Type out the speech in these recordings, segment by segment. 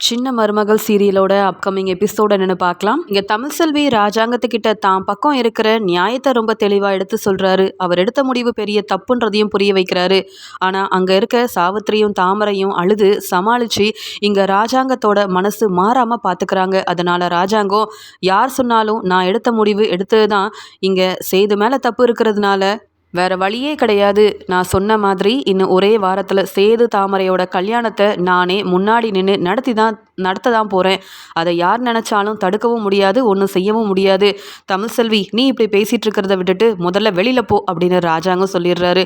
சின்ன மருமகள் சீரியலோட upcoming episode என்னன்னு பார்க்கலாம். இங்கே தமிழ் செல்வி ராஜாங்கத்துக்கிட்ட தான் பக்கம் இருக்கிற நியாயத்தை ரொம்ப தெளிவாக எடுத்து சொல்கிறாரு அவர் எடுத்த முடிவு பெரிய தப்புன்றதையும் புரிய வைக்கிறாரு. ஆனால் அங்கே இருக்க சாவித்திரியும் தாமரையும் அழுது சமாளித்து இங்கே ராஜாங்கத்தோட மனசு மாறாமல் பார்த்துக்கிறாங்க அதனால் ராஜாங்கம் யார் சொன்னாலும் நான் எடுத்த முடிவு எடுத்தது தான் இங்கே செய்து மேலே தப்பு இருக்கிறதுனால வேற வழியே கிடையாது. நான் சொன்ன மாதிரி இன்னும் ஒரே வாரத்தில் சேது தாமரையோட கல்யாணத்தை நானே முன்னாடி நின்று நடத்தி தான் நடத்த தான் போகிறேன் அதை யார் நினச்சாலும் தடுக்கவும் முடியாது ஒன்றும் செய்யவும் முடியாது. தமிழ் செல்வி நீ இப்படி பேசிகிட்டு இருக்கிறத விட்டுட்டு முதல்ல வெளியில் போ அப்படின்னு ராஜாங்கம் சொல்லிடுறாரு.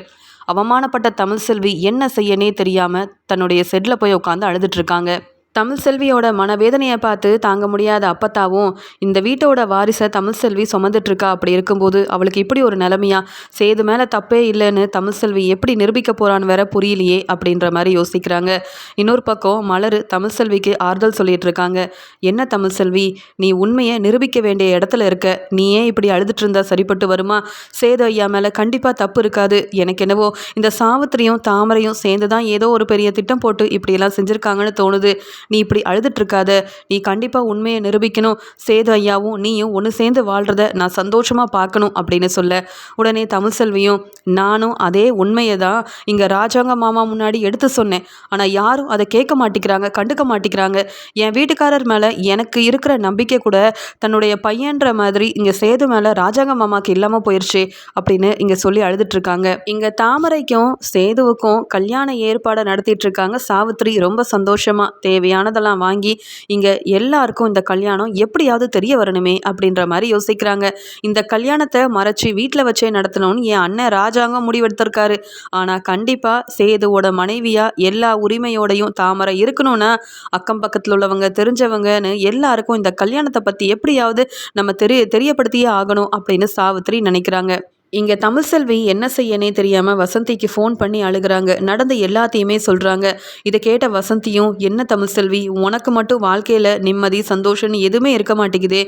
அவமானப்பட்ட தமிழ் செல்வி என்ன செய்யனே தெரியாமல் தன்னுடைய செட்டில் போய் உட்காந்து அழுதுட்ருக்காங்க தமிழ் செல்வியோட மனவேதனையை பார்த்து தாங்க முடியாத அப்பத்தாவும் இந்த வீட்டோட வாரிசை தமிழ் செல்வி சுமந்துட்டுருக்கா? அப்படி இருக்கும்போது அவளுக்கு இப்படி ஒரு நிலமையா? சேது மேலே தப்பே இல்லைன்னு தமிழ் செல்வி எப்படி நிரூபிக்க போகிறான்னு வேற புரியலையே அப்படின்ற மாதிரி யோசிக்கிறாங்க. இன்னொரு பக்கம் மலர் தமிழ் செல்விக்கு ஆறுதல் சொல்லிட்டு இருக்காங்க. என்ன தமிழ் செல்வி நீ உண்மையை நிரூபிக்க வேண்டிய இடத்துல இருக்க. நீ ஏன் இப்படி அழுதுட்டு இருந்தா சரிப்பட்டு வருமா? சேது ஐயா மேலே கண்டிப்பாக தப்பு இருக்காது. எனக்கு என்னவோ இந்த சாவித்திரியும் தாமரையும் சேர்ந்து தான் ஏதோ ஒரு பெரிய திட்டம் போட்டு இப்படியெல்லாம் செஞ்சுருக்காங்கன்னு தோணுது. நீ இப்படி அழுதுட்ருக்காத நீ கண்டிப்பாக உண்மையை நிரூபிக்கணும். சேது ஐயாவும் நீயும் ஒன்று சேர்ந்து வாழ்கிறத நான் சந்தோஷமாக பார்க்கணும் அப்படின்னு சொல்ல. உடனே தமிழ் செல்வியும் நானும் அதே உண்மையை தான் இங்கே ராஜாங்க மாமா முன்னாடி எடுத்து சொன்னேன். ஆனால் யாரும் அதை கேட்க மாட்டேங்கிறாங்க கண்டுக்க மாட்டேங்கிறாங்க. என் வீட்டுக்காரர் மேலே எனக்கு இருக்கிற நம்பிக்கை கூட தன்னுடைய பையன்ற மாதிரி இங்கே சேது மேலே ராஜாங்க மாமாவுக்கு இல்லாமல் போயிடுச்சு அப்படின்னு இங்கே சொல்லி அழுதுட்ருக்காங்க இங்கே தாமரைக்கும் சேதுவுக்கும் கல்யாண ஏற்பாடை நடத்திட்டு இருக்காங்க சாவித்ரி ரொம்ப சந்தோஷமாக தேவையா? தேவையானதெல்லாம் வாங்கி இங்கே எல்லாருக்கும் இந்த கல்யாணம் எப்படியாவது தெரிய வரணுமே அப்படின்ற மாதிரி யோசிக்கிறாங்க. இந்த கல்யாணத்தை மறைச்சி வீட்டில் வச்சே நடத்தணும்னு என் அண்ணன் ராஜாங்கம் முடிவெடுத்திருக்காரு. ஆனால் கண்டிப்பாக சேதுவோட மனைவியாக எல்லா உரிமையோடையும் தாமரை இருக்கணும்னா அக்கம் பக்கத்தில் உள்ளவங்க தெரிஞ்சவங்கன்னு எல்லாருக்கும் இந்த கல்யாணத்தை பற்றி எப்படியாவது நம்ம தெரிய தெரியப்படுத்தியே ஆகணும் அப்படின்னு சாவித்திரி நினைக்கிறாங்க. இங்கே தமிழ் செல்வி என்ன செய்யனே தெரியாமல் வசந்திக்கு ஃபோன் பண்ணி அழுகிறாங்க. நடந்த எல்லாத்தையுமே சொல்கிறாங்க இதை கேட்ட வசந்தியும் என்ன தமிழ் செல்வி உனக்கு மட்டும் வாழ்க்கையில் நிம்மதி சந்தோஷம்னு எதுவுமே இருக்க மாட்டேங்குதே.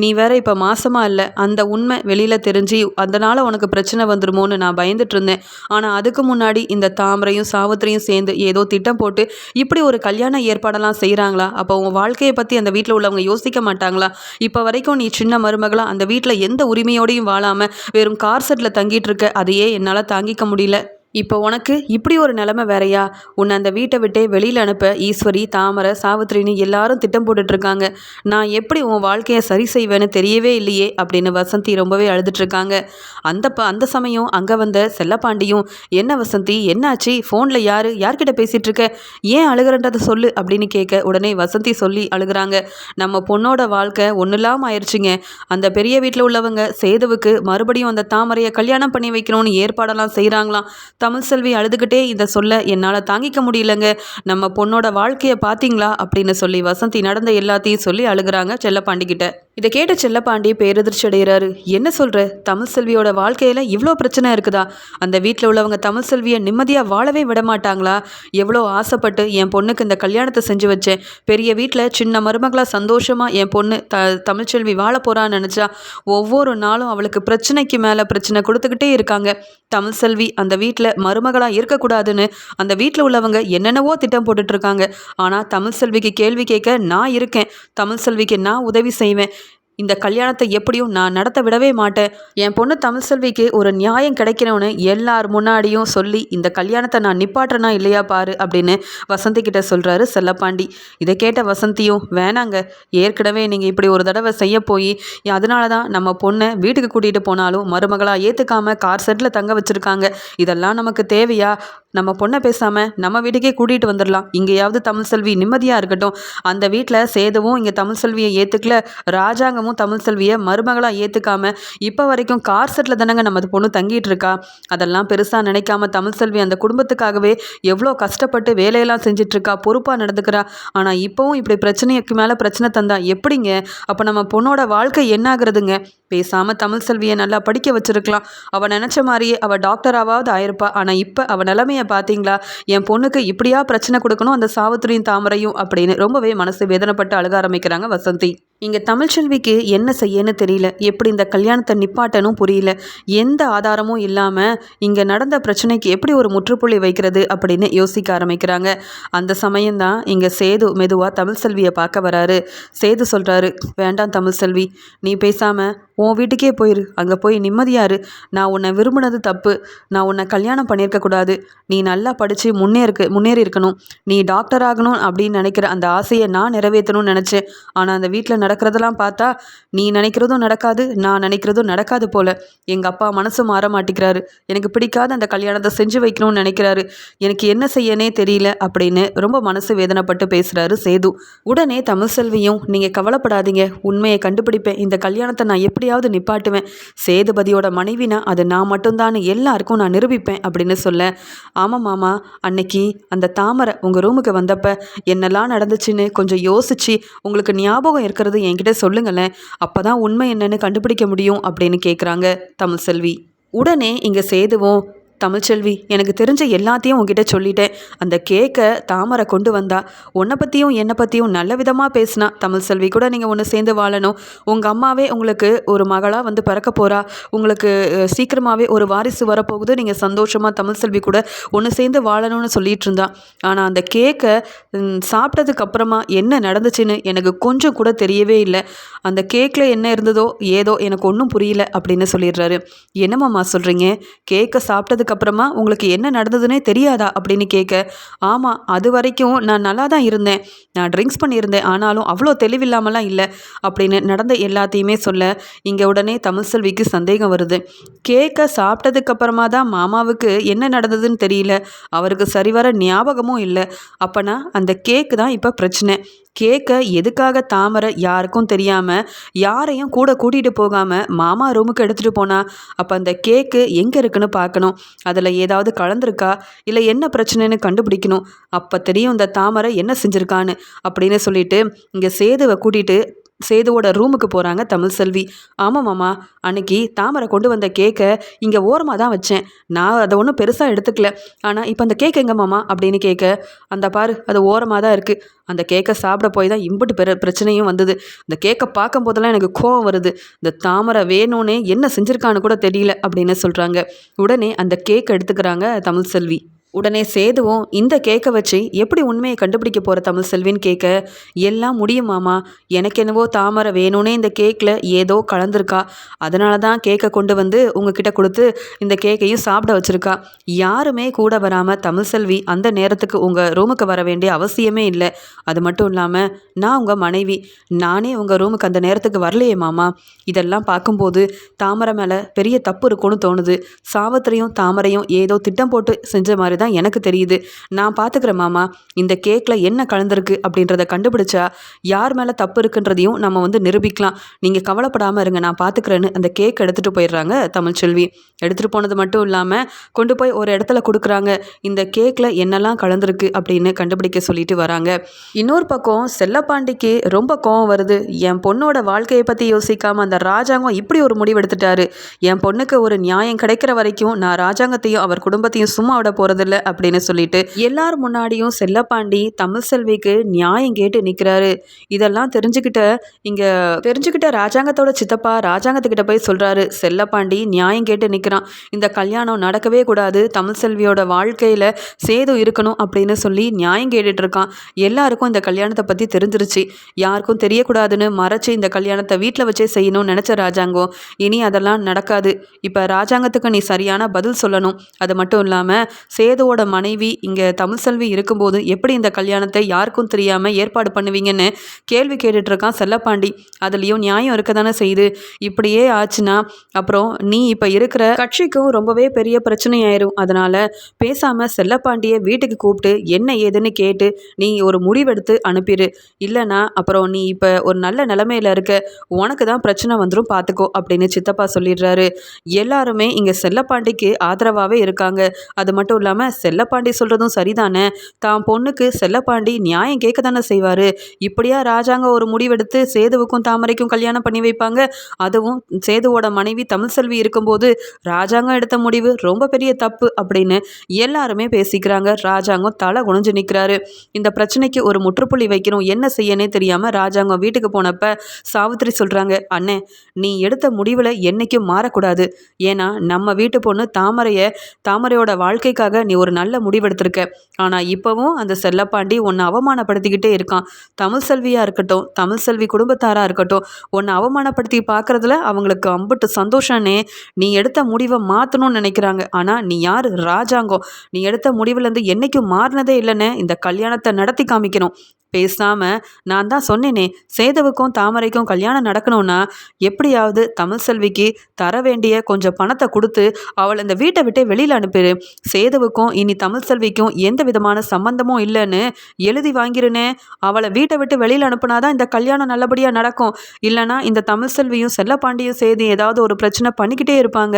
நீ வேற இப்போ மாசமாக இல்லை. அந்த உண்மை வெளியில் தெரிஞ்சு அதனால் உனக்கு பிரச்சனை வந்துடுமோன்னு நான் பயந்துட்டு இருந்தேன். ஆனால் அதுக்கு முன்னாடி இந்த தாமரையும் சாவித்திரியும் சேர்ந்து ஏதோ திட்டம் போட்டு இப்படி ஒரு கல்யாண ஏற்பாடெல்லாம் செய்கிறாங்களா அப்போ உன் வாழ்க்கையை பற்றி அந்த வீட்டில் உள்ளவங்க யோசிக்க மாட்டாங்களா? இப்போ வரைக்கும் நீ சின்ன மருமகளாக அந்த வீட்டில் எந்த உரிமையோடையும் வாழாமல் வெறும் கார் கார்செட்டில் தங்கிட்டு இருக்க அதையே என்னால் தாங்கிக்க முடியல. இப்போ உனக்கு இப்படி ஒரு நிலமை வேறையா? உன்னை அந்த வீட்டை விட்டே வெளியில் அனுப்ப ஈஸ்வரி தாமரை சாவித்திரின்னு எல்லாரும் திட்டம் போட்டுட்ருக்காங்க. நான் எப்படி உன் வாழ்க்கையை சரி செய்வேன்னு தெரியவே இல்லையே அப்படின்னு வசந்தி ரொம்பவே அழுதுட்ருக்காங்க. அந்த ப அந்த சமயம் அங்கே வந்த செல்லப்பாண்டியும் என்ன வசந்தி என்னாச்சு? ஃபோனில் யார்? யார்கிட்ட பேசிகிட்டு இருக்க ஏன் அழுகிறன்றதை சொல்லு அப்படின்னு கேட்க உடனே வசந்தி சொல்லி அழுகிறாங்க. நம்ம பொண்ணோட வாழ்க்கை ஒன்றும் இல்லாமல் ஆயிடுச்சுங்க அந்த பெரிய வீட்டில் உள்ளவங்க சேதுவுக்கு மறுபடியும் அந்த தாமரையை கல்யாணம் பண்ணி வைக்கணும்னு ஏற்பாடெல்லாம் செய்கிறாங்களாம் தமிழ் செல்வி அழுதுகிட்டே இதை சொல்ல என்னால் தாங்கிக்க முடியலங்க. நம்ம பொண்ணோட வாழ்க்கையை பார்த்தீங்களா? அப்படின்னு சொல்லி வசந்தி நடந்த எல்லாத்தையும் சொல்லி அழுகிறாங்க செல்லப்பாண்டி கிட்ட. இதை கேட்ட செல்லப்பாண்டி பேரதிர்ச்சி அடைகிறாரு. என்ன சொல்கிற தமிழ் செல்வியோட வாழ்க்கையில் இவ்வளோ பிரச்சனை இருக்குதா? அந்த வீட்டில் உள்ளவங்க தமிழ் செல்வியை நிம்மதியாக வாழவே விட மாட்டாங்களா? எவ்வளோ ஆசைப்பட்டு என் பொண்ணுக்கு இந்த கல்யாணத்தை செஞ்சு வச்சேன். பெரிய வீட்டில் சின்ன மருமகளாக சந்தோஷமாக என் பொண்ணு த தமிழ்ச்செல்வி வாழ போகிறான்னு நினச்சா ஒவ்வொரு நாளும் அவளுக்கு பிரச்சனைக்கு மேலே பிரச்சனை கொடுத்துக்கிட்டே இருக்காங்க. தமிழ் செல்வி அந்த வீட்டில் மருமகளாக இருக்கக்கூடாதுன்னு அந்த வீட்டில் உள்ளவங்க என்னென்னவோ திட்டம் போட்டுட்ருக்காங்க ஆனால் தமிழ் செல்விக்கு கேள்வி கேட்க நான் இருக்கேன். தமிழ் செல்விக்கு நான் உதவி செய்வேன். இந்த கல்யாணத்தை எப்படியும் நான் நடத்த விடவே மாட்டேன். என் பொண்ணு தமிழ் செல்விக்கு ஒரு நியாயம் கிடைக்கணும்னு எல்லார் முன்னாடியும் சொல்லி இந்த கல்யாணத்தை நான் நிப்பாட்டுறனா இல்லையா பாரு அப்படின்னு வசந்தி கிட்ட சொல்கிறாரு செல்லப்பாண்டி. இதை கேட்ட வசந்தியும் வேணாங்க ஏற்கனவே நீங்கள் இப்படி ஒரு தடவை செய்ய போய் அதனால தான் நம்ம பொண்ணை வீட்டுக்கு கூட்டிகிட்டு போனாலும் மருமகளாக ஏற்றுக்காம கார் செட்டில் தங்க வச்சுருக்காங்க. இதெல்லாம் நமக்கு தேவையா? நம்ம பொண்ணை பேசாமல் நம்ம வீட்டுக்கே கூட்டிகிட்டு வந்துடலாம். இங்கேயாவது தமிழ் செல்வி நிம்மதியாக இருக்கட்டும். அந்த வீட்டில் சேதுவும் இங்கே தமிழ் செல்வியை ஏற்றுக்கல ராஜாங்கமும் தமிழ் செல்வியை மருமகளாக ஏற்றுக்காம இப்போ வரைக்கும் கார் செட்டில் தானங்க நம்ம பொண்ணு தங்கிட்டு இருக்கா? அதெல்லாம் பெருசாக நினைக்காம தமிழ் செல்வி அந்த குடும்பத்துக்காகவே எவ்வளோ கஷ்டப்பட்டு வேலையெல்லாம் செஞ்சிட்ருக்கா பொறுப்பாக நடந்துக்கிறா. ஆனால் இப்போவும் இப்படி பிரச்சனைக்கு மேலே பிரச்சனை தந்தா எப்படிங்க? அப்போ நம்ம பொண்ணோட வாழ்க்கை என்னாகிறதுங்க? பேசாமல் தமிழ் செல்வியை நல்லா படிக்க வச்சிருக்கலாம். அவள் நினச்ச மாதிரியே அவள் டாக்டராவது ஆயிருப்பா. ஆனால் இப்போ அவள் நிலைமையை பார்த்தீங்களா என் பொண்ணுக்கு இப்படியா பிரச்சனை கொடுக்கணும் அந்த சாவித்திரியும் தாமரையும் அப்படின்னு ரொம்பவே மனசு வேதனைப்பட்டு அழுக ஆரம்பிக்கிறாங்க வசந்தி. இங்கே தமிழ்ச்செல்விக்கு என்ன செய்யன்னு தெரியல. எப்படி இந்த கல்யாணத்தை நிப்பாட்டனும் புரியல. எந்த ஆதாரமும் இல்லாமல் இங்கே நடந்த பிரச்சனைக்கு எப்படி ஒரு முற்றுப்புள்ளி வைக்கிறது அப்படின்னு யோசிக்க ஆரம்பிக்கிறாங்க. அந்த சமயம்தான் இங்கே சேது மெதுவாக தமிழ்செல்வியை பார்க்க வராரு. சேது சொல்கிறாரு வேண்டாம் தமிழ்செல்வி நீ பேசாமல் உன் வீட்டுக்கே போயிரு. அங்கே போய் நிம்மதியாரு. நான் உன்னை விரும்பினது தப்பு. நான் உன்னை கல்யாணம் பண்ணியிருக்க கூடாது. நீ நல்லா படித்து முன்னேறுக்கு முன்னேறி இருக்கணும் நீ டாக்டர் ஆகணும் அப்படின்னு நினைக்கிற அந்த ஆசையை நான் நிறைவேற்றணும்னு நினச்சேன். ஆனால் அந்த வீட்டில் நடக்கிறதெல்லாம் பார்த்தா நீ நினைக்கிறதும் நடக்காது நான் நினைக்கிறதும் நடக்காது போல. எங்கள் அப்பா மனசு மாற மாட்டேங்கிறாரு. எனக்கு பிடிக்காத அந்த கல்யாணத்தை செஞ்சு வைக்கணும்னு நினைக்கிறாரு. எனக்கு என்ன செய்யனே தெரியல அப்படின்னு ரொம்ப மனசு வேதனைப்பட்டு பேசுகிறாரு சேது. உடனே தமிழ்செல்வியும் நீங்கள் கவலைப்படாதீங்க. உண்மையை கண்டுபிடிப்பேன். இந்த கல்யாணத்தை நான் எப்படியாவது நிப்பாட்டுவேன். சேதுபதியோட மனைவினா அது நான் மட்டும்தான் எல்லாருக்கும் நான் நிரூபிப்பேன் அப்படின்னு சொல்ல ஆமாம் மாமா அன்னைக்கு அந்த தாமரை உங்கள் ரூமுக்கு வந்தப்ப என்னெல்லாம் நடந்துச்சுன்னு கொஞ்சம் யோசிச்சு உங்களுக்கு ஞாபகம் இருக்கிறது என்கிட்ட சொல்லுங்களேன். அப்போ தான் உண்மை என்னன்னு கண்டுபிடிக்க முடியும் அப்படின்னு கேட்குறாங்க தமிழ் செல்வி. உடனே இங்கே சேதுவும் தமிழ்ச்செல்வி எனக்கு தெரிஞ்ச எல்லாத்தையும் உங்ககிட்ட சொல்லிட்டேன். அந்த கேக்கை தாமரை கொண்டு வந்தா. உன்னை பற்றியும் என்னை பற்றியும் நல்ல விதமாக பேசினா தமிழ்செல்வி கூட நீங்கள் ஒன்று சேர்ந்து வாழணும். உங்கள் அம்மாவே உங்களுக்கு ஒரு மகளாக வந்து பிறக்க போகிறா உங்களுக்கு சீக்கிரமாகவே ஒரு வாரிசு வரப்போகுது. நீங்கள் சந்தோஷமாக தமிழ்செல்வி கூட ஒன்று சேர்ந்து வாழணும்னு சொல்லிட்டு இருந்தா. ஆனால் அந்த கேக்கை சாப்பிட்டதுக்கு அப்புறமா என்ன நடந்துச்சுன்னு எனக்கு கொஞ்சம் கூட தெரியவே இல்லை. அந்த கேக்கில் என்ன இருந்ததோ ஏதோ எனக்கு ஒன்றும் புரியல அப்படின்னு சொல்லிடுறாரு. என்னம்மாம்மா சொல்கிறீங்க கேக்கை சாப்பிட்டதுக்கு அப்புறமா உங்களுக்கு என்ன நடந்ததுன்னே தெரியாதா அப்படின்னு கேட்க ஆமாம் அது வரைக்கும் நான் நல்லா தான் இருந்தேன். நான் ட்ரிங்க்ஸ் பண்ணியிருந்தேன். ஆனாலும் அவ்வளோ தெளிவில்லாமலாம் இல்லை அப்படின்னு நடந்த எல்லாத்தையுமே சொல்ல இங்கே உடனே தமிழ் செல்விக்கு சந்தேகம் வருது. கேக்கை சாப்பிட்டதுக்கப்புறமா தான் மாமாவுக்கு என்ன நடந்ததுன்னு தெரியல. அவருக்கு சரிவர ஞாபகமும் இல்லை. அப்போனா அந்த கேக்கு தான் இப்போ பிரச்சனை. கேக்கை எதுக்காக தாமரை யாருக்கும் தெரியாமல் யாரையும் கூட கூட்டிகிட்டு போகாமல் மாமா ரூமுக்கு எடுத்துகிட்டு போனா அப்போ அந்த கேக்கு எங்கே இருக்குன்னு பார்க்கணும். அதில் ஏதாவது கலந்துருக்கா? இல்லை என்ன பிரச்சனைன்னு கண்டுபிடிக்கணும். அப்போ தெரியும் இந்த தாமரை என்ன செஞ்சுருக்கான்னு அப்படின்னு சொல்லிட்டு இங்கே சேதுவை கூட்டிகிட்டு சேதுவோட ரூமுக்கு போகிறாங்க தமிழ் செல்வி. ஆமாம் மாமா அன்னைக்கு தாமரை கொண்டு வந்த கேக்கை இங்கே ஓரமாக தான் வச்சேன். நான் அதை ஒன்றும் பெருசாக எடுத்துக்கல. ஆனால் இப்போ அந்த கேக் எங்கே மாமா அப்படின்னு கேட்க அந்த பாரு அது ஓரமாக தான் இருக்குது அந்த கேக்கை சாப்பிட போய் தான் இம்புட்டு பெரு பிரச்சனையும் வந்தது. இந்த கேக்கை பார்க்கும் போதெல்லாம் எனக்கு கோவம் வருது. இந்த தாமரை வேணும்னே என்ன செஞ்சுருக்கான்னு கூட தெரியல அப்படின்னு சொல்கிறாங்க உடனே அந்த கேக் எடுத்துக்கிறாங்க தமிழ் செல்வி. உடனே சேதுவும் இந்த கேக்கை வச்சு எப்படி உண்மையை கண்டுபிடிக்க போகிற தமிழ் செல்வின்னு கேட்க எல்லாம் முடியுமாமா எனக்கு என்னவோ தாமரை வேணும்னே இந்த கேக்கில் ஏதோ கலந்துருக்கா. அதனால தான் கேக்கை கொண்டு வந்து உங்ககிட்ட கொடுத்து இந்த கேக்கையும் சாப்பிட வச்சுருக்கா. யாருமே கூட வராமல் தமிழ் செல்வி அந்த நேரத்துக்கு உங்கள் ரூமுக்கு வர வேண்டிய அவசியமே இல்லை. அது மட்டும் இல்லாமல் நான் உங்கள் மனைவி. நானே உங்கள் ரூமுக்கு அந்த நேரத்துக்கு வரலையே மாமா. இதெல்லாம் பார்க்கும்போது தாமரை மேலே பெரிய தப்பு இருக்கும்னு தோணுது. சாவத்திரையும் தாமரையும் ஏதோ திட்டம் போட்டு செஞ்ச மாதிரி தான் எனக்கு தெரியுது. நான் பார்த்துக்கிறேன் மாமா இந்த கேக்கில் என்ன கலந்துருக்கு அப்படின்றத கண்டுபிடிச்சா யார் மேலே தப்பு இருக்குன்றதையும் நம்ம வந்து நிரூபிக்கலாம். நீங்கள் கவலைப்படாமல் இருங்க நான் பார்த்துக்கிறேன்னு அந்த கேக் எடுத்துகிட்டு போயிடுறாங்க தமிழ்ச்செல்வி எடுத்துகிட்டு போனது மட்டும் இல்லாமல் கொண்டு போய் ஒரு இடத்துல கொடுக்குறாங்க. இந்த கேக்கில் என்னெல்லாம் கலந்துருக்கு அப்படின்னு கண்டுபிடிக்க சொல்லிட்டு வராங்க. இன்னொரு பக்கம் செல்லப்பாண்டிக்கு ரொம்ப கோவம் வருது. என் பொண்ணோட வாழ்க்கையை பற்றி யோசிக்காமல் அந்த ராஜாங்கம் இப்படி ஒரு முடிவு எடுத்துட்டாரு. என் பொண்ணுக்கு ஒரு நியாயம் கிடைக்கிற வரைக்கும் நான் ராஜாங்கத்தையும் அவர் குடும்பத்தையும் சும்மா விட போகிறதில்ல அப்படின்னு சொல்லிட்டு எல்லார் முன்னாடியும் செல்லப்பாண்டி தமிழ் செல்விக்கு நியாயம் கேட்டு நிற்கிறாரு இதெல்லாம் தெரிஞ்சுக்கிட்ட இங்கே தெரிஞ்சுக்கிட்ட ராஜாங்கத்தோட சித்தப்பா ராஜாங்கத்துக்கிட்ட போய் சொல்கிறாரு செல்லப்பாண்டி நியாயம் கேட்டு நிற்கிறான் இந்த கல்யாணம் நடக்கவே கூடாது. தமிழ் செல்வியோட வாழ்க்கையில் சேதம் இருக்கணும் அப்படின்னு சொல்லி நியாயம் கேட்டுட்டு இருக்கான். எல்லாருக்கும் இந்த கல்யாணத்தை பற்றி தெரிஞ்சிருச்சு. யாருக்கும் தெரியக்கூடாதுன்னு மறைச்சு இந்த கல்யாணத்தை வீட்டில் வச்சே செய்யணும்னு நினச்ச ராஜாங்கம் இனி அதெல்லாம் நடக்காது. இப்போ ராஜாங்கத்துக்கு நீ சரியான பதில் சொல்லணும். அது மட்டும் இல்லாமல் சேது சேதுவோட மனைவி இங்கே தமிழ் செல்வி இருக்கும்போது எப்படி இந்த கல்யாணத்தை யாருக்கும் தெரியாமல் ஏற்பாடு பண்ணுவீங்கன்னு கேள்வி கேட்டுட்ருக்கான் செல்லப்பாண்டி. அதுலேயும் நியாயம் இருக்க தானே செய்யுது. இப்படியே ஆச்சுன்னா அப்புறம் நீ இப்போ இருக்கிற கட்சிக்கும் ரொம்பவே பெரிய பிரச்சனையாயிரும். அதனால் பேசாமல் செல்லப்பாண்டியை வீட்டுக்கு கூப்பிட்டு என்ன ஏதுன்னு கேட்டு நீ ஒரு முடிவெடுத்து அனுப்பிடு இல்லைனா அப்புறம் நீ இப்போ ஒரு நல்ல நிலமையில இருக்க உனக்கு தான் பிரச்சனை வந்துடும் பார்த்துக்கோ அப்படின்னு சித்தப்பா சொல்லிடுறாரு. எல்லாருமே இங்கே செல்லப்பாண்டிக்கு ஆதரவாகவே இருக்காங்க. அது மட்டும் இல்லாமல் செல்லப்பாண்டி சொல்கிறதும் சரிதானே? தான் பொண்ணுக்கு செல்லப்பாண்டி நியாயம் கேட்க தானே செய்வார்? இப்படியா ராஜாங்கம் ஒரு முடிவெடுத்து சேதுவுக்கும் தாமரைக்கும் கல்யாணம் பண்ணி வைப்பாங்க? அதுவும் சேதுவோட மனைவி தமிழ் செல்வி இருக்கும்போது ராஜாங்கம் எடுத்த முடிவு ரொம்ப பெரிய தப்பு அப்படின்னு எல்லாருமே பேசிக்கிறாங்க. ராஜாங்கம் தலை குனிஞ்சு நிற்கிறாரு இந்த பிரச்சனைக்கு ஒரு முற்றுப்புள்ளி வைக்கணும். என்ன செய்யனே தெரியாமல் ராஜாங்கம் வீட்டுக்கு போனப்ப சாவித்திரி சொல்கிறாங்க அண்ணே நீ எடுத்த முடிவில் என்றைக்கும் மாறக்கூடாது. ஏன்னா நம்ம வீட்டு பொண்ணு தாமரையை தாமரையோட வாழ்க்கைக்காக நீ ஒரு நல்ல முடிவெடுத்திருக்க. ஆனால் இப்போவும் அந்த செல்லப்பாண்டி உன்னை அவமானப்படுத்திக்கிட்டே இருக்கான். தமிழ் செல்வியாக இருக்கட்டும் தமிழ் செல்வி குடும்பத்தாராக இருக்கட்டும் உன்னை அவமானப்படுத்தி பார்க்குறதுல அவங்களுக்கு அம்புட்டு சந்தோஷம்னே. நீ எடுத்த முடிவை மாற்றணும்னு நினைக்கிறாங்க. ஆனால் நீ யார்? ராஜாங்கம் நீ எடுத்த முடிவுலேருந்து என்றைக்கும் மாறினதே இல்லைன்னு இந்த கல்யாணத்தை நடத்தி காமிக்கணும். பேசாமல் நான் தான் சொன்னேனே சேதுவுக்கும் தாமரைக்கும் கல்யாணம் நடக்கணும்னா எப்படியாவது தமிழ் செல்விக்கு தர வேண்டிய கொஞ்சம் பணத்தை கொடுத்து அவளை இந்த வீட்டை விட்டு வெளியில் அனுப்பிடு சேதுவுக்கும் இனி தமிழ் செல்விக்கும் எந்த விதமான சம்பந்தமும் இல்லைன்னு எழுதி வாங்கிருனே. அவளை வீட்டை விட்டு வெளியில் அனுப்புனாதான் இந்த கல்யாணம் நல்லபடியாக நடக்கும். இல்லைனா இந்த தமிழ் செல்வியும் செல்லப்பாண்டியும் சேதி ஏதாவது ஒரு பிரச்சனை பண்ணிக்கிட்டே இருப்பாங்க.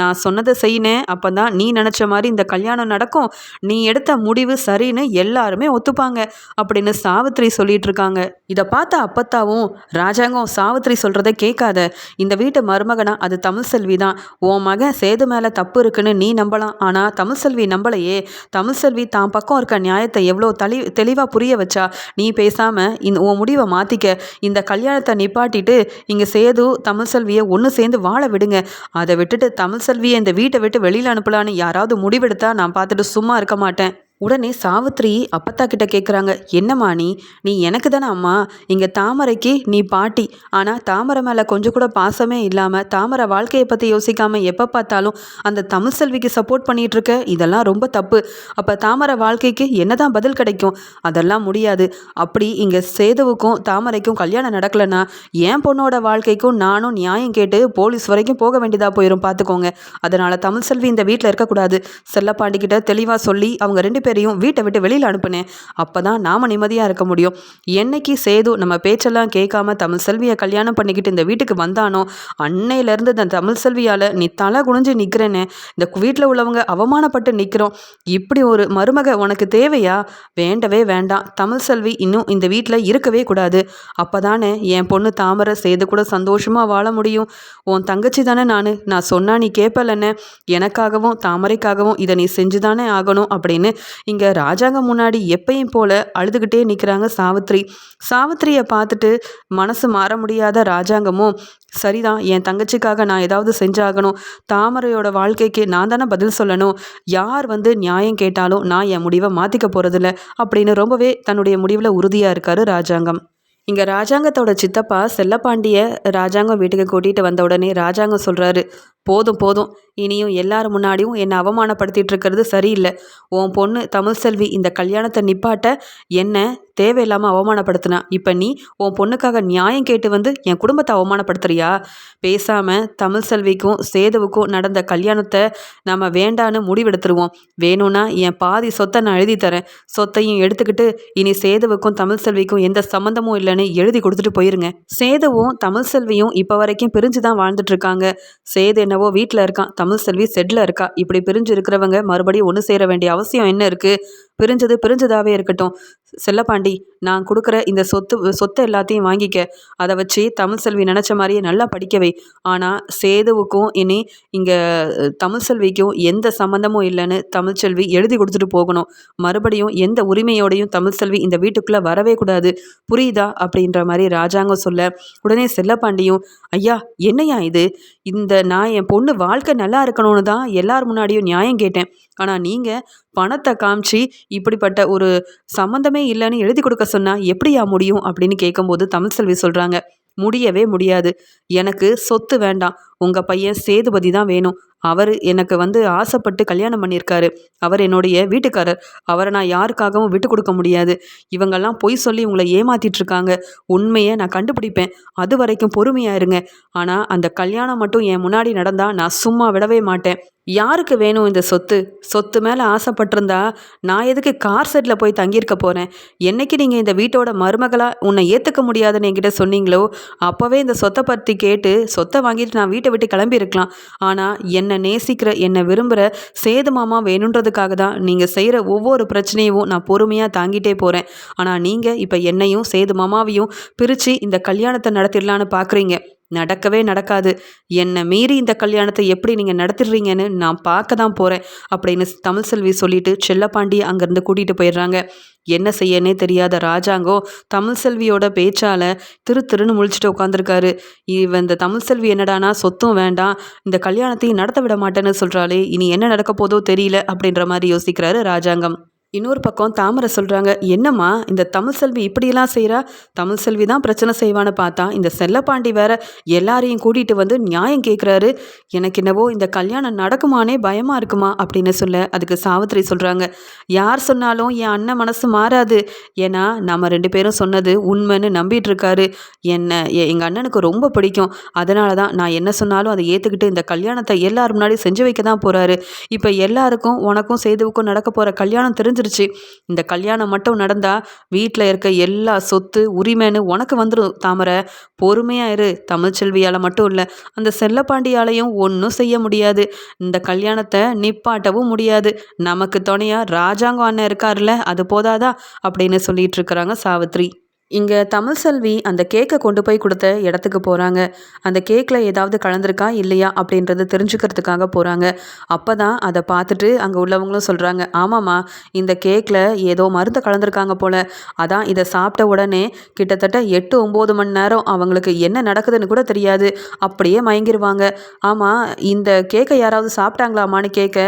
நான் சொன்னதை செய்யினேன் அப்போ தான் நீ நினச்ச மாதிரி இந்த கல்யாணம் நடக்கும். நீ எடுத்த முடிவு சரின்னு எல்லாருமே ஒத்துப்பாங்க. அப்படின்னு சாவித்திரி சொல்லிட்டு இருக்காங்க இதை பார்த்த அப்பத்தாவும் ராஜாங்கம் சாவித்திரி சொல்கிறத கேட்காத இந்த வீட்டு மருமகனா அது தமிழ் செல்வி தான் உன் மகன் சேது மேலே தப்பு இருக்குன்னு நீ நம்பலாம். ஆனால் தமிழ் செல்வி நம்பலையே. தமிழ் செல்வி தான் பக்கம் இருக்க நியாயத்தை எவ்வளோ தளி தெளிவாக புரிய வச்சா நீ பேசாமல் இந்த உன் முடிவை மாற்றிக்க இந்த கல்யாணத்தை நிப்பாட்டிட்டு இங்கே சேது தமிழ் செல்வியை ஒன்று சேர்ந்து வாழ விடுங்க. அதை விட்டுட்டு தமிழ் செல்வியை இந்த வீட்டை விட்டு வெளியில் அனுப்பலான்னு யாராவது முடிவெடுத்தா நான் பார்த்துட்டு சும்மா இருக்க மாட்டேன். உடனே சாவித்ரி அப்பத்தா கிட்ட கேட்குறாங்க என்னம்மா நீ? நீ எனக்கு தானே அம்மா? இங்கே தாமரைக்கு நீ பாட்டி. ஆனால் தாமரை மேலே கொஞ்சம் கூட பாசமே இல்லாமல் தாமரை வாழ்க்கையை பற்றி யோசிக்காமல் எப்போ பார்த்தாலும் அந்த தமிழ் செல்விக்கு சப்போர்ட் பண்ணிகிட்டு இருக்க இதெல்லாம் ரொம்ப தப்பு. அப்போ தாமரை வாழ்க்கைக்கு என்ன தான் பதில் கிடைக்கும்? அதெல்லாம் முடியாது. அப்படி இங்கே சேதுவுக்கும் தாமரைக்கும் கல்யாணம் நடக்கலைன்னா என் பொண்ணோட வாழ்க்கைக்கும் நானும் நியாயம் கேட்டு போலீஸ் வரைக்கும் போக வேண்டியதாக போயிடும் பார்த்துக்கோங்க. அதனால் தமிழ் செல்வி இந்த வீட்டில் இருக்கக்கூடாது. செல்லப்பாண்டிக்கிட்ட தெளிவாக சொல்லி அவங்க ரெண்டு பேரையும் வீட்டை விட்டு வெளியில் அனுப்புனேன் அப்போ தான் நாம் நிம்மதியாக இருக்க முடியும். என்னைக்கு சேது நம்ம பேச்செல்லாம் கேட்காம தமிழ் செல்வியை கல்யாணம் பண்ணிக்கிட்டு இந்த வீட்டுக்கு வந்தானோ அன்னையிலேருந்து இந்த தமிழ் செல்வியால் நீ தலை குனிஞ்சு நிற்கிறேன்னு இந்த வீட்டில் உள்ளவங்க அவமானப்பட்டு நிற்கிறோம் இப்படி ஒரு மருமக உனக்கு தேவையா? வேண்டவே வேண்டாம். தமிழ் செல்வி இன்னும் இந்த வீட்டில் இருக்கவே கூடாது. அப்போ தானே என் பொண்ணு தாமரை சேது கூட சந்தோஷமாக வாழ முடியும். உன் தங்கச்சி தானே நான். நான் சொன்னா நீ கேட்பலன்னு. எனக்காகவும் தாமரைக்காகவும் இதை நீ செஞ்சு தானே ஆகணும் அப்படின்னு இங்கே ராஜாங்கம் முன்னாடி எப்பயும் போல் அழுதுகிட்டே நிற்கிறாங்க சாவித்ரி. சாவித்திரியை பார்த்துட்டு மனசு மாற முடியாத ராஜாங்கமும் சரிதான் என் தங்கச்சிக்காக நான் ஏதாவது செஞ்சாகணும். தாமரையோட வாழ்க்கைக்கு நான் தானே பதில் சொல்லணும். யார் வந்து நியாயம் கேட்டாலும் நான் என் முடிவை மாற்றிக்க போகிறதில்ல அப்படின்னு ரொம்பவே தன்னுடைய முடிவில் உறுதியாக இருக்கார் ராஜாங்கம். இங்கே ராஜாங்கத்தோட சித்தப்பா செல்லப்பாண்டிய ராஜாங்கம் வீட்டுக்கு கூட்டிகிட்டு வந்த உடனே ராஜாங்கம் சொல்கிறாரு போதும் போதும். இனியும் எல்லாரும் முன்னாடியும் என்னை அவமானப்படுத்திட்டு இருக்கிறது சரியில்லை. உன் பொண்ணு தமிழ் செல்வி இந்த கல்யாணத்தை நிப்பாட்ட என்ன தேவையில்லாமல் அவமானப்படுத்தினா இப்போ நீ உன் பொண்ணுக்காக நியாயம் கேட்டு வந்து என் குடும்பத்தை அவமானப்படுத்துறியா? பேசாமல் தமிழ் செல்விக்கும் சேதுவுக்கும் நடந்த கல்யாணத்தை நம்ம வேண்டான்னு முடிவெடுத்துருவோம். வேணும்னா என் பாதி சொத்தை நான் எழுதி தரேன். சொத்தையும் எடுத்துக்கிட்டு இனி சேதுவுக்கும் தமிழ் செல்விக்கும் எந்த சம்மந்தமும் இல்லைன்னு எழுதி கொடுத்துட்டு போயிருங்க. சேதுவும் தமிழ் செல்வியும் இப்போ வரைக்கும் பிரிஞ்சு தான் வாழ்ந்துட்டு இருக்காங்க சேது என்னவோ வீட்டில் இருக்கான் தமிழ் செல்வி செட்டில் இருக்கா. இப்படி பிரிஞ்சு இருக்கிறவங்க மறுபடியும் ஒன்று சேர வேண்டிய அவசியம் என்ன இருக்குது பிரிஞ்சது பிரிஞ்சதாகவே இருக்கட்டும். செல்லப்பாண்டி நான் கொடுக்குற இந்த சொத்து சொத்தை எல்லாத்தையும் வாங்கிக்க. அதை வச்சு தமிழ் செல்வி நினச்ச மாதிரியே நல்லா படிக்கவை ஆனால் சேதுவுக்கும் இனி இங்கே தமிழ் செல்விக்கும் எந்த சம்மந்தமும் இல்லைன்னு தமிழ்ச்செல்வி எழுதி கொடுத்துட்டு போகணும். மறுபடியும் எந்த உரிமையோடையும் தமிழ் செல்வி இந்த வீட்டுக்குள்ளே வரவே கூடாது. புரியுதா? அப்படின்ற மாதிரி ராஜாங்கம் சொல்ல உடனே செல்லப்பாண்டியும் ஐயா என்னையா இது? இந்த நான் என் பொண்ணு வாழ்க்கை நல்லா இருக்கணும்னு தான் எல்லார் முன்னாடியும் நியாயம் கேட்டேன். ஆனால் நீங்கள் பணத்தை காமிச்சு இப்படிப்பட்ட ஒரு சம்மந்தமே இல்லைன்னு எழுதி கொடுக்க சொன்னால் எப்படியா முடியும் அப்படின்னு கேட்கும்போது தமிழ்செல்வி சொல்கிறாங்க முடியவே முடியாது. எனக்கு சொத்து வேண்டாம். உங்கள் பையன் சேதுபதி தான் வேணும். அவர் எனக்கு வந்து ஆசைப்பட்டு கல்யாணம் பண்ணியிருக்காரு. அவர் என்னுடைய வீட்டுக்காரர். அவரை நான் யாருக்காகவும் விட்டு கொடுக்க முடியாது. இவங்கெல்லாம் பொய் சொல்லி உங்களை ஏமாத்திட்டு இருக்காங்க. உண்மையை நான் கண்டுபிடிப்பேன். அது வரைக்கும் பொறுமையாக இருங்க. ஆனால் அந்த கல்யாணம் மட்டும் என் முன்னாடி நடந்தால் நான் சும்மா விடவே மாட்டேன். யாருக்கு வேணும் இந்த சொத்து? சொத்து மேலே ஆசைப்பட்டிருந்தா நான் எதுக்கு கார் செட்டில் போய் தங்கியிருக்க போகிறேன் என்னைக்கு நீங்கள் இந்த வீட்டோட மருமகளாக உன்னை ஏற்றுக்க முடியாதுன்னு என்கிட்ட சொன்னீங்களோ அப்போவே இந்த சொத்தை பற்றி கேட்டு சொத்தை வாங்கிட்டு நான் வீட்டை விட்டு கிளம்பியிருக்கலாம். ஆனால் என்னை என்னை நேசிக்கிற என்னை விரும்புகிற சேது மாமா வேணுன்றதுக்காக தான் நீங்கள் செய்கிற ஒவ்வொரு பிரச்சனையும் நான் பொறுமையாக தாங்கிட்டே போகிறேன் ஆனால் நீங்கள் இப்போ என்னையும் சேது மாமாவையும் பிரித்து இந்த கல்யாணத்தை நடத்திடலான்னு பார்க்குறீங்க நடக்கவே நடக்காது. என்னை மீறி இந்த கல்யாணத்தை எப்படி நீங்கள் நடத்திடுறீங்கன்னு நான் பார்க்க தான் போகிறேன் அப்படின்னு தமிழ் செல்வி சொல்லிட்டு செல்லப்பாண்டி அங்கேருந்து கூட்டிகிட்டு போயிடுறாங்க. என்ன செய்யனே தெரியாத ராஜாங்கம் தமிழ் செல்வியோட பேச்சால் திரு திருன்னு முழிச்சிட்டு உட்காந்துருக்காரு இவன் இந்த தமிழ் செல்வி என்னடானா சொத்தும் வேண்டாம் இந்த கல்யாணத்தையும் நடத்த விட மாட்டேன்னு சொல்கிறாளே இனி என்ன நடக்க போதோ தெரியல அப்படின்ற மாதிரி யோசிக்கிறாரு ராஜாங்கம். இன்னொரு பக்கம் தாமரை சொல்கிறாங்க என்னம்மா இந்த தமிழ் செல்வி இப்படியெல்லாம் செய்கிறா தமிழ் செல்வி தான் பிரச்சனை செய்வான்னு பார்த்தா இந்த செல்லப்பாண்டி வேற எல்லாரையும் கூட்டிகிட்டு வந்து நியாயம் கேட்குறாரு எனக்கு என்னவோ இந்த கல்யாணம் நடக்குமானே பயமாக இருக்குமா? அப்படின்னு சொல்ல அதுக்கு சாவித்திரி சொல்கிறாங்க யார் சொன்னாலும் என் அண்ணன் மனசு மாறாது. ஏன்னா நம்ம ரெண்டு பேரும் சொன்னது உண்மைன்னு நம்பிட்டு இருக்காரு என்ன எங்கள் அண்ணனுக்கு ரொம்ப பிடிக்கும். அதனால தான் நான் என்ன சொன்னாலும் அதை ஏற்றுக்கிட்டு இந்த கல்யாணத்தை எல்லாரும் முன்னாடி செஞ்சு வைக்க தான் போகிறாரு இப்போ எல்லாருக்கும் உனக்கும் சேதுவுக்கும் நடக்க போகிற கல்யாணம் தெரிஞ்சு முடிஞ்சிடுச்சு இந்த கல்யாணம் மட்டும் நடந்தால் வீட்டில் இருக்க எல்லா சொத்து உரிமைன்னு உனக்கு வந்துடும் தாமரை. பொறுமையாக இரு. தமிழ்ச்செல்வியால் மட்டும் இல்லை அந்த செல்லப்பாண்டியாலையும் ஒன்றும் செய்ய முடியாது. இந்த கல்யாணத்தை நிப்பாட்டவும் முடியாது. நமக்கு துணையாக ராஜாங்கம் அண்ணன் இருக்கார்ல அது போதாதா? அப்படின்னு சொல்லிட்டு இருக்கிறாங்க சாவித்ரி. இங்கே தமிழ் செல்வி அந்த கேக்கை கொண்டு போய் கொடுத்த இடத்துக்கு போகிறாங்க அந்த கேக்கில் ஏதாவது கலந்துருக்கா இல்லையா அப்படின்றத தெரிஞ்சுக்கிறதுக்காக போகிறாங்க அப்போ தான் அதை பார்த்துட்டு அங்கே உள்ளவங்களும் சொல்கிறாங்க ஆமாம்மா இந்த கேக்கில் ஏதோ மருந்து கலந்துருக்காங்க போல். அதான் இதை சாப்பிட்ட உடனே கிட்டத்தட்ட எட்டு ஒம்பது மணி நேரம் அவங்களுக்கு என்ன நடக்குதுன்னு கூட தெரியாது. அப்படியே மயங்கிடுவாங்க ஆமாம் இந்த கேக்கை யாராவது சாப்பிட்டாங்களாமான்னு கேட்க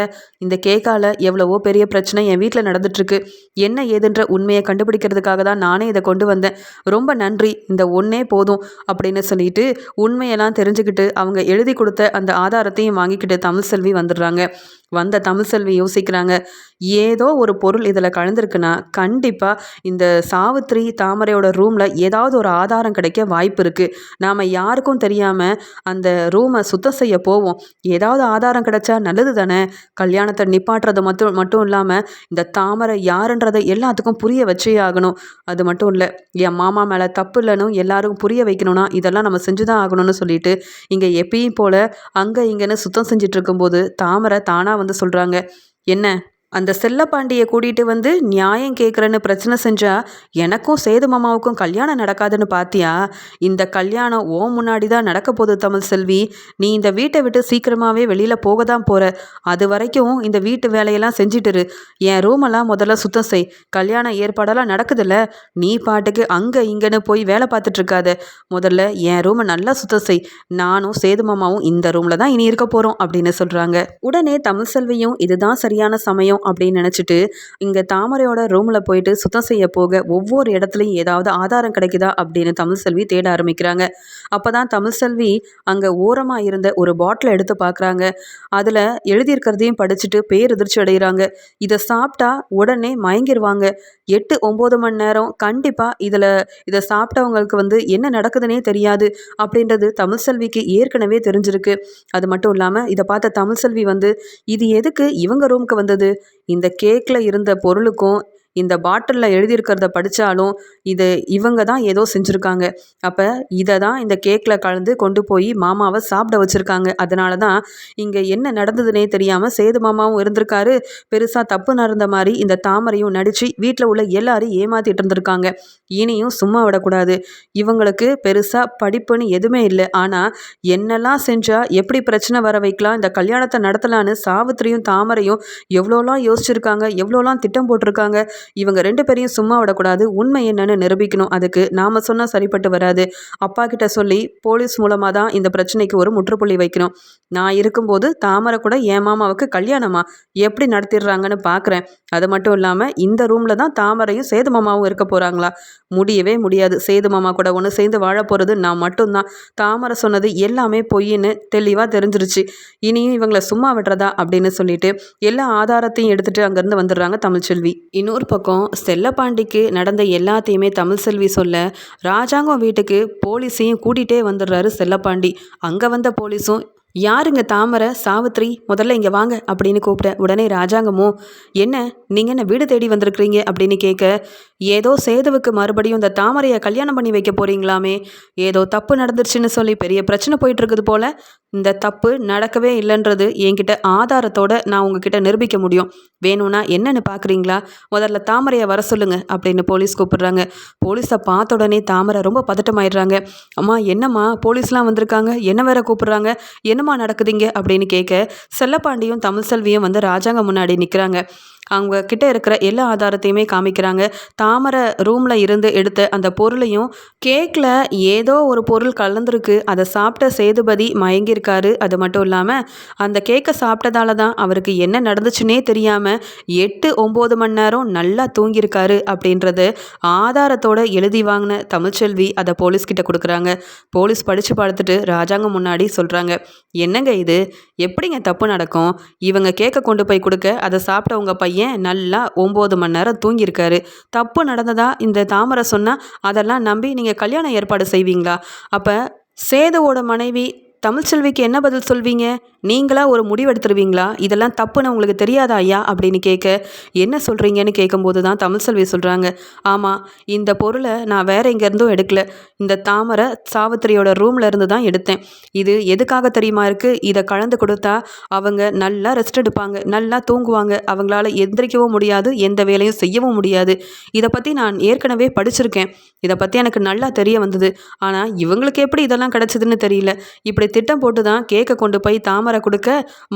இந்த கேக்கால் எவ்வளவோ பெரிய பிரச்சனை என் வீட்டில் நடந்துட்டுருக்கு என்ன ஏதுன்ற உண்மையை கண்டுபிடிக்கிறதுக்காக தான் நானே இதை கொண்டு வந்தேன் வந்தேன். ரொம்ப நன்றி இந்த ஒன்றே போதும் அப்படின்னு சொல்லிட்டு உண்மையெல்லாம் தெரிஞ்சுக்கிட்டு அவங்க எழுதி கொடுத்த அந்த ஆதாரத்தையும் வாங்கிக்கிட்டு தமிழ் செல்வி வந்துடுறாங்க. வந்த தமிழ்செல்வி யோசிக்கிறாங்க ஏதோ ஒரு பொருள் இதில் கலந்துருக்குன்னா கண்டிப்பாக இந்த சாவித்ரி தாமரையோட ரூமில் ஏதாவது ஒரு ஆதாரம் கிடைக்க வாய்ப்பு இருக்குது நாம் யாருக்கும் தெரியாமல் அந்த ரூமை சுத்தம் செய்ய போவோம். ஏதாவது ஆதாரம் கிடைச்சா நல்லது தானே? கல்யாணத்தை நிப்பாட்டுறது மட்டும் மட்டும் இல்லாமல் இந்த தாமரை யாருன்றதை எல்லாத்துக்கும் புரிய வச்சே ஆகணும். அது மட்டும் இல்லை என் மாமா மேலே தப்பு இல்லைன்னு எல்லாருக்கும் புரிய வைக்கணும்னா இதெல்லாம் நம்ம செஞ்சு தான் ஆகணும்னு சொல்லிட்டு இங்கே எப்பயும் போல் அங்கே இங்கேன்னு சுத்தம் செஞ்சிட்ருக்கும்போது தாமரை தானாக வந்து சொல்கிறாங்க என்ன? அந்த செல்லப்பாண்டியை கூட்டிகிட்டு வந்து நியாயம் கேட்குறேன்னு பிரச்சனை செஞ்சால் எனக்கும் சேது மாமாவுக்கும் கல்யாணம் நடக்காதுன்னு பார்த்தியா இந்த கல்யாணம் ஓ முன்னாடி தான் நடக்க போகுது தமிழ் செல்வி. நீ இந்த வீட்டை விட்டு சீக்கிரமாகவே வெளியில் போக தான் போகிற அது வரைக்கும் இந்த வீட்டு வேலையெல்லாம் செஞ்சிட்டுரு. என் ரூமெல்லாம் முதல்ல சுத்தம் செய். கல்யாண ஏற்பாடெல்லாம் நடக்குதுல்ல. நீ பாட்டுக்கு அங்கே இங்கேன்னு போய் வேலை பார்த்துட்ருக்காத முதல்ல என் ரூமை நல்லா சுத்தம் செய். நானும் சேது மாமாவும் இந்த ரூமில் தான் இனி இருக்க போகிறோம் அப்படின்னு சொல்கிறாங்க உடனே தமிழ் செல்வியும் இதுதான் சரியான சமயம். அப்படின்னு நினச்சிட்டு இங்கே தாமரையோட ரூமில் போயிட்டு சுத்தம் செய்ய போக ஒவ்வொரு இடத்துலையும் ஏதாவது ஆதாரம் கிடைக்குதா அப்படின்னு தமிழ்செல்வி தேட ஆரம்பிக்கிறாங்க. அப்போ தான் தமிழ்செல்வி அங்கே ஓரமாக இருந்த ஒரு பாட்டிலை எடுத்து பார்க்குறாங்க அதில் எழுதியிருக்கிறதையும் படிச்சுட்டு பேர் எதிர்ச்சி அடைகிறாங்க இதை சாப்பிட்டா உடனே மயங்கிடுவாங்க எட்டு ஒம்பது மணி நேரம் கண்டிப்பாக இதில் இதை சாப்பிட்டவங்களுக்கு வந்து என்ன நடக்குதுன்னே தெரியாது அப்படின்றது தமிழ்செல்விக்கு ஏற்கனவே தெரிஞ்சிருக்கு. அது மட்டும் இல்லாமல் இதை பார்த்த தமிழ்செல்வி வந்து இது எதுக்கு இவங்க ரூமுக்கு வந்தது? இந்த கேக்கில் இருந்த பொருளுக்கும் இந்த பாட்டிலில் எழுதியிருக்கிறத படித்தாலும் இது இவங்க தான் ஏதோ செஞ்சுருக்காங்க. அப்போ இதை தான் இந்த கேக்கில் கலந்து கொண்டு போய் மாமாவை சாப்பிட வச்சுருக்காங்க. அதனால தான் இங்கே என்ன நடந்ததுனே தெரியாமல் சேது மாமாவும் இருந்திருக்காரு. பெருசாக தப்பு நடந்த மாதிரி இந்த தாமரையும் நடித்து வீட்டில் உள்ள எல்லாரும் ஏமாற்றிட்டு இருந்திருக்காங்க. இனியும் சும்மா விடக்கூடாது. இவங்களுக்கு பெருசாக படிப்புன்னு எதுவுமே இல்லை. ஆனால் என்னெல்லாம் செஞ்சால் எப்படி பிரச்சனை வர வைக்கலாம் இந்த கல்யாணத்தை நடத்தலான்னு சாவித்திரியும் தாமரையும் எவ்வளோலாம் யோசிச்சிருக்காங்க எவ்வளோலாம் திட்டம் போட்டிருக்காங்க இவங்க ரெண்டு பேரையும் சும்மா விடக்கூடாது. உண்மை என்னன்னு நிரூபிக்கணும். அதுக்கு நாம் சொன்னால் சரிப்பட்டு வராது. அப்பா கிட்ட சொல்லி போலீஸ் மூலமாக தான் இந்த பிரச்சனைக்கு ஒரு முற்றுப்புள்ளி வைக்கணும். நான் இருக்கும்போது தாமரை கூட என் மாமாவுக்கு கல்யாணமா? எப்படி நடத்திடுறாங்கன்னு பார்க்குறேன் அது மட்டும் இல்லாமல் இந்த ரூமில் தான் தாமரையும் சேது மாமாவும் இருக்க போகிறாங்களா முடியவே முடியாது. சேது மாமா கூட ஒன்று சேர்ந்து வாழ போகிறது நான் மட்டும்தான். தாமரை சொன்னது எல்லாமே பொய்ன்னு தெளிவாக தெரிஞ்சிருச்சு. இனியும் இவங்களை சும்மா விடுறதா? அப்படின்னு சொல்லிட்டு எல்லா ஆதாரத்தையும் எடுத்துகிட்டு அங்கேருந்து வந்துடுறாங்க தமிழ்ச்செல்வி. இன்னொரு பக்கம் செல்லப்பாண்டிக்கு நடந்த எல்லாத்தையுமே தமிழ் செல்வி சொல்ல ராஜாங்கம் வீட்டுக்கு போலீஸையும் கூட்டிகிட்டே வந்துடுறாரு செல்லப்பாண்டி. அங்கே வந்த போலீஸும் யாருங்க தாமரை சாவித்ரி முதல்ல இங்கே வாங்க அப்படின்னு கூப்பிட்ட உடனே ராஜாங்கமோ என்ன நீங்கள் என்ன வீடு தேடி வந்திருக்கிறீங்க? அப்படின்னு கேட்க ஏதோ சேதுவுக்கு மறுபடியும் இந்த தாமரையை கல்யாணம் பண்ணி வைக்க போறீங்களாமே? ஏதோ தப்பு நடந்துருச்சுன்னு சொல்லி பெரிய பிரச்சனை போயிட்டு இருக்குது போல. இந்த தப்பு நடக்கவே இல்லைன்றது என்கிட்ட ஆதாரத்தோட நான் உங்ககிட்ட நிரூபிக்க முடியும். வேணும்னா என்னன்னு பார்க்குறீங்களா முதல்ல தாமரையை வர சொல்லுங்க அப்படின்னு போலீஸ் கூப்பிடுறாங்க. போலீஸை பார்த்த உடனே தாமரை ரொம்ப பதட்டமாயிடுறாங்க. அம்மா என்னம்மா? போலீஸ்லாம் வந்திருக்காங்க. என்ன வேற கூப்பிடுறாங்க? என்னம்மா நடக்குதுங்க அப்படின்னு கேட்க செல்லப்பாண்டியும் தமிழ் செல்வியும் வந்து ராஜாங்க முன்னாடி நிற்கிறாங்க அவங்க கிட்ட இருக்கிற எல்லா ஆதாரத்தையுமே காமிக்கிறாங்க. தாமரை ரூமில் இருந்து எடுத்த அந்த பொருளையும் கேக்கில் ஏதோ ஒரு பொருள் கலந்துருக்கு. அதை சாப்பிட்ட சேதுபதி மயங்கியிருக்காரு. அது மட்டும் இல்லாமல் அந்த கேக்கை சாப்பிட்டதால தான் அவருக்கு என்ன நடந்துச்சுன்னே தெரியாமல் எட்டு ஒம்பது மணி நேரம் நல்லா தூங்கியிருக்காரு அப்படின்றது ஆதாரத்தோட எழுதி வாங்கின தமிழ்ச்செல்வி அதை போலீஸ்கிட்ட கொடுக்குறாங்க. போலீஸ் படித்து பார்த்துட்டு ராஜாங்கம் முன்னாடி சொல்கிறாங்க என்னங்க இது? எப்படிங்க தப்பு நடக்கும்? இவங்க கேக்கை கொண்டு போய் கொடுக்க அதை சாப்பிட்ட உங்கள் பையன் நல்லா ஒம்பது மணி நேரம் தூங்கியிருக்காரு. தப்பு நடந்ததா? இந்த தாமரை சொன்னால் அதெல்லாம் நம்பி நீங்கள் கல்யாணம் ஏற்பாடு செய்வீங்களா? அப்போ சேதுவோட மனைவி தமிழ்ச்செல்விக்கு என்ன பதில் சொல்வீங்க? நீங்களா ஒரு முடிவெடுத்துருவீங்களா? இதெல்லாம் தப்புன்னு உங்களுக்கு தெரியாதா ஐயா? அப்படின்னு கேட்க என்ன சொல்கிறீங்கன்னு கேட்கும்போது தான் தமிழ் செல்வி சொல்கிறாங்க ஆமாம் இந்த பொருளை நான் வேற எங்கேருந்தும் எடுக்கல. இந்த தாமரை சாவித்திரியோட ரூமில் இருந்து தான் எடுத்தேன். இது எதுக்காக தெரியுமா இருக்குது இதை கலந்து கொடுத்தா அவங்க நல்லா ரெஸ்ட் எடுப்பாங்க. நல்லா தூங்குவாங்க. அவங்களால எந்திரிக்கவும் முடியாது. எந்த வேலையும் செய்யவும் முடியாது. இதை பற்றி நான் ஏற்கனவே படிச்சிருக்கேன். இதை பற்றி எனக்கு நல்லா தெரிய வந்தது. ஆனால் இவங்களுக்கு எப்படி இதெல்லாம் கிடச்சிதுன்னு தெரியல. இப்படி திட்டம் போட்டு தான் கேக்கை கொண்டு போய் தாமரை வர கொடுக்க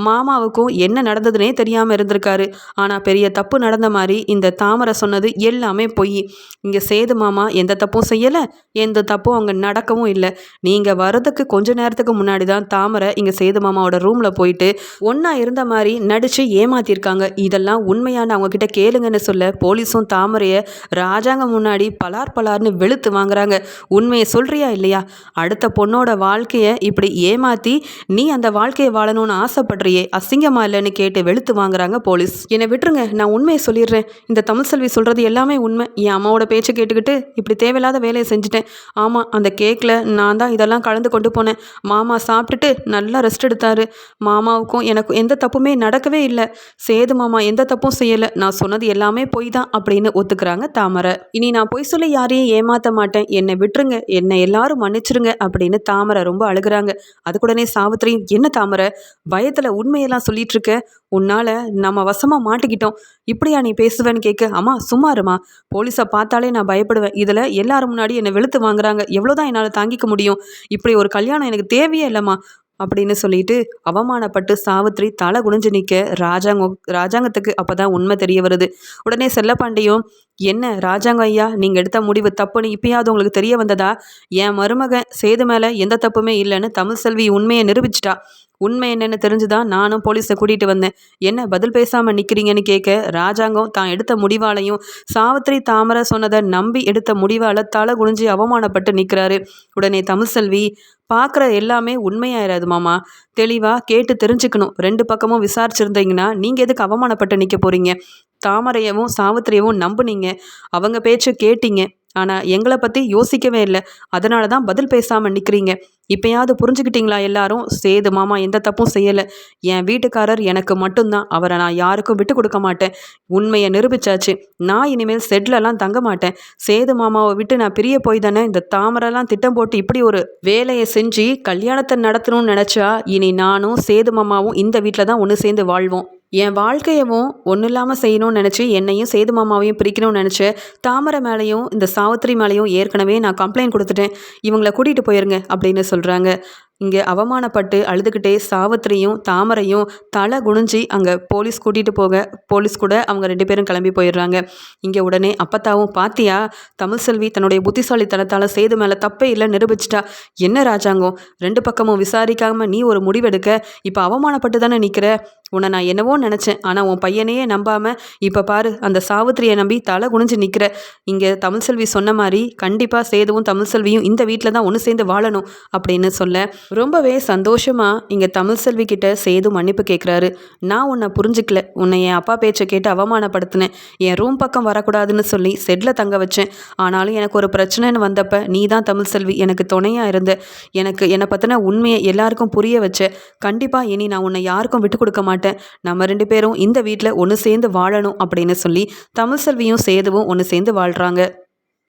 மாமாவுக்கும் என்ன நடந்ததுனே தெரியாமல் இருந்திருக்காரு. ஆனால் பெரிய தப்பு நடந்த மாதிரி இந்த தாமரை சொன்னது எல்லாமே பொய். இங்கே சேது மாமா எந்த தப்பும் செய்யலை எந்த தப்பும் அங்கே நடக்கவும் இல்லை. நீங்கள் வர்றதுக்கு கொஞ்ச நேரத்துக்கு முன்னாடி தான் தாமரை இங்கே சேது மாமாவோட ரூமில் போயிட்டு ஒன்றா இருந்த மாதிரி நடித்து ஏமாத்திருக்காங்க. இதெல்லாம் உண்மையான அவங்க கிட்ட கேளுங்கன்னு சொல்ல போலீஸும் தாமரையை ராஜாங்க முன்னாடி பலார் பலார்னு வெளுத்து வாங்குறாங்க. உண்மையை சொல்கிறியா இல்லையா? அடுத்த பொண்ணோட வாழ்க்கையை இப்படி ஏமாற்றி நீ அந்த வாழ்க்கையை வாழணும்னு ஆசைப்படுறியே? அசிங்கமா இல்லைன்னு கேட்டு வெளுத்து வாங்குறாங்க போலீஸ். என்னை விட்டுருங்க நான் உண்மையை சொல்லிடுறேன். இந்த தமிழ் செல்வி சொல்கிறது எல்லாமே உண்மை. என் அம்மாவோட பேச்சை கேட்டுக்கிட்டு இப்படி தேவையில்லாத வேலையை செஞ்சுட்டேன். ஆமாம் அந்த கேக்கில் நான் தான் இதெல்லாம் கலந்து கொண்டு போனேன். மாமா சாப்பிட்டுட்டு நல்லா ரெஸ்ட் எடுத்தாரு. மாமாவுக்கும் எனக்கும் எந்த தப்புமே நடக்கவே இல்லை. சேது மாமா எந்த தப்பும் செய்யலை. நான் சொன்னது எல்லாமே பொய் தான் அப்படின்னு ஒத்துக்கிறாங்க தாமரை. இனி நான் பொய் சொல்லி யாரையும் ஏமாற்ற மாட்டேன். என்னை விட்டுருங்க என்னை எல்லாரும் மன்னிச்சிருங்க அப்படின்னு தாமரை ரொம்ப அழுகுறாங்க. அதுக்குடனே சாவித்திரியும் என்ன தாமரை? பயத்தில் உண்மையெல்லாம் சொல்லிட்டு இருக்க உன்னால் நம்ம வசமாக மாட்டிக்கிட்டோம். இப்படியா நீ பேசுவேன்னு கேட்க அம்மா சும்மாருமா போலீஸை பார்த்தாலே நான் பயப்படுவேன். இதில் எல்லாரும் முன்னாடி என்னை வெளுத்து வாங்குறாங்க. எவ்வளோதான் என்னால் தாங்கிக்க முடியும். இப்படி ஒரு கல்யாணம் எனக்கு தேவையே இல்லைம்மா. அப்படின்னு சொல்லிட்டு அவமானப்பட்டு சாவித்ரி தலை குனிஞ்சு நிற்க ராஜாங்கம் ராஜாங்கத்துக்கு அப்போ தான் உண்மை தெரிய வருது. உடனே செல்லப்பாண்டியும் என்ன ராஜாங்க ஐயா நீங்கள் எடுத்த முடிவு தப்புன்னு இப்பயாவது உங்களுக்கு தெரிய வந்ததா? என் மருமகன் சேது மேலே எந்த தப்புமே இல்லைன்னு தமிழ் செல்வி உண்மையை நிரூபிச்சிட்டா. உண்மை என்னென்னு தெரிஞ்சுதான் நானும் போலீஸை கூட்டிகிட்டு வந்தேன். என்ன பதில் பேசாமல் நிற்கிறீங்கன்னு கேட்க ராஜாங்கம் தான் எடுத்த முடிவாலையும் சாவித்திரி தாமரை சொன்னதை நம்பி எடுத்த முடிவால் தலை குனிஞ்சு அவமானப்பட்டு நிற்கிறாரு உடனே தமிழ்செல்வி பார்க்குற எல்லாமே உண்மையாயிராது மாமா. தெளிவாக கேட்டு தெரிஞ்சுக்கணும். ரெண்டு பக்கமும் விசாரிச்சிருந்தீங்கன்னா நீங்கள் எதுக்கு அவமானப்பட்டு நிற்க போகிறீங்க தாமரையவும் சாவித்திரியவும் நம்புனீங்க. அவங்க பேச்சை கேட்டீங்க. ஆனால் எங்களை பற்றி யோசிக்கவே இல்லை. அதனால தான் பதில் பேசாமல் நிற்கிறீங்க இப்போயாவது புரிஞ்சுக்கிட்டீங்களா எல்லாரும்? சேது மாமா எந்த தப்பும் செய்யலை. என் வீட்டுக்காரர் எனக்கு மட்டும்தான். அவரை நான் யாருக்கும் விட்டு கொடுக்க மாட்டேன். உண்மையை நிரூபிச்சாச்சு. நான் இனிமேல் செட்லலாம் தங்க மாட்டேன். சேது மாமாவை விட்டு நான் பிரிய போய் தானே? இந்த தாமரைலாம் திட்டம் போட்டு இப்படி ஒரு வேலையை செஞ்சு கல்யாணத்தை நடத்தணும்னு நினச்சா இனி நானும் சேது மாமாவும் இந்த வீட்டில் தான் ஒன்று சேர்ந்து வாழ்வோம். என் வாழ்க்கையவும் ஒன்றும் இல்லாமல் செய்யணும்னு நினச்சி என்னையும் சேது மாமாவையும் பிரிக்கணும்னு நினச்சி தாமரை மேலேயும் இந்த சாவித்திரி மேலேயும் ஏற்கனவே நான் கம்ப்ளைண்ட் கொடுத்துட்டேன். இவங்களை கூட்டிகிட்டு போயிருங்க அப்படின்னு சொல்கிறாங்க இங்கே அவமானப்பட்டு அழுதுகிட்டே சாவித்திரியும் தாமரையும் தலை குனிஞ்சி அங்கே போலீஸ் கூட்டிகிட்டு போக போலீஸ் கூட அவங்க ரெண்டு பேரும் கிளம்பி போயிடுறாங்க. இங்கே உடனே அப்பத்தாவும் பாத்தியா தமிழ் செல்வி தன்னுடைய புத்திசாலித்தனத்தால் சேது மேலே தப்பே இல்லை நிரூபிச்சிட்டா. என்ன ராஜாங்கம்? ரெண்டு பக்கமும் விசாரிக்காமல் நீ ஒரு முடிவெடுக்க? இப்போ அவமானப்பட்டு தானே நிற்கிற உன்னை நான் என்னவோ நினச்சேன். ஆனால் உன் பையனையே நம்பாமல் இப்போ பாரு அந்த சாவித்திரியை நம்பி தலை குனிஞ்சு நிற்கிற இங்கே தமிழ்செல்வி சொன்ன மாதிரி கண்டிப்பாக சேதுவும் தமிழ்செல்வியும் இந்த வீட்டில் தான் ஒன்று சேர்ந்து வாழணும் அப்படின்னு சொல்ல ரொம்பவே சந்தோஷமாக இங்கே தமிழ் செல்வி கிட்ட சேது மன்னிப்பு கேட்குறாரு நான் உன்னை புரிஞ்சுக்கல. உன்னை என் அப்பா பேச்சை கேட்டு அவமானப்படுத்தினேன். என் ரூம் பக்கம் வரக்கூடாதுன்னு சொல்லி செட்டில் தங்க வச்சேன். ஆனாலும் எனக்கு ஒரு பிரச்சனைன்னு வந்தப்ப நீ தான் தமிழ் செல்வி எனக்கு துணையாக இருந்த. எனக்கு என்னை பற்றின உண்மையை எல்லாருக்கும் புரிய வச்ச. கண்டிப்பாக இனி நான் உன்னை யாருக்கும் விட்டு கொடுக்க மாட்டேன். நம்ம ரெண்டு பேரும் இந்த வீட்டில் ஒன்று சேர்ந்து வாழணும் அப்படின்னு சொல்லி தமிழ் செல்வியும் சேதுவும் ஒன்று சேர்ந்து வாழ்கிறாங்க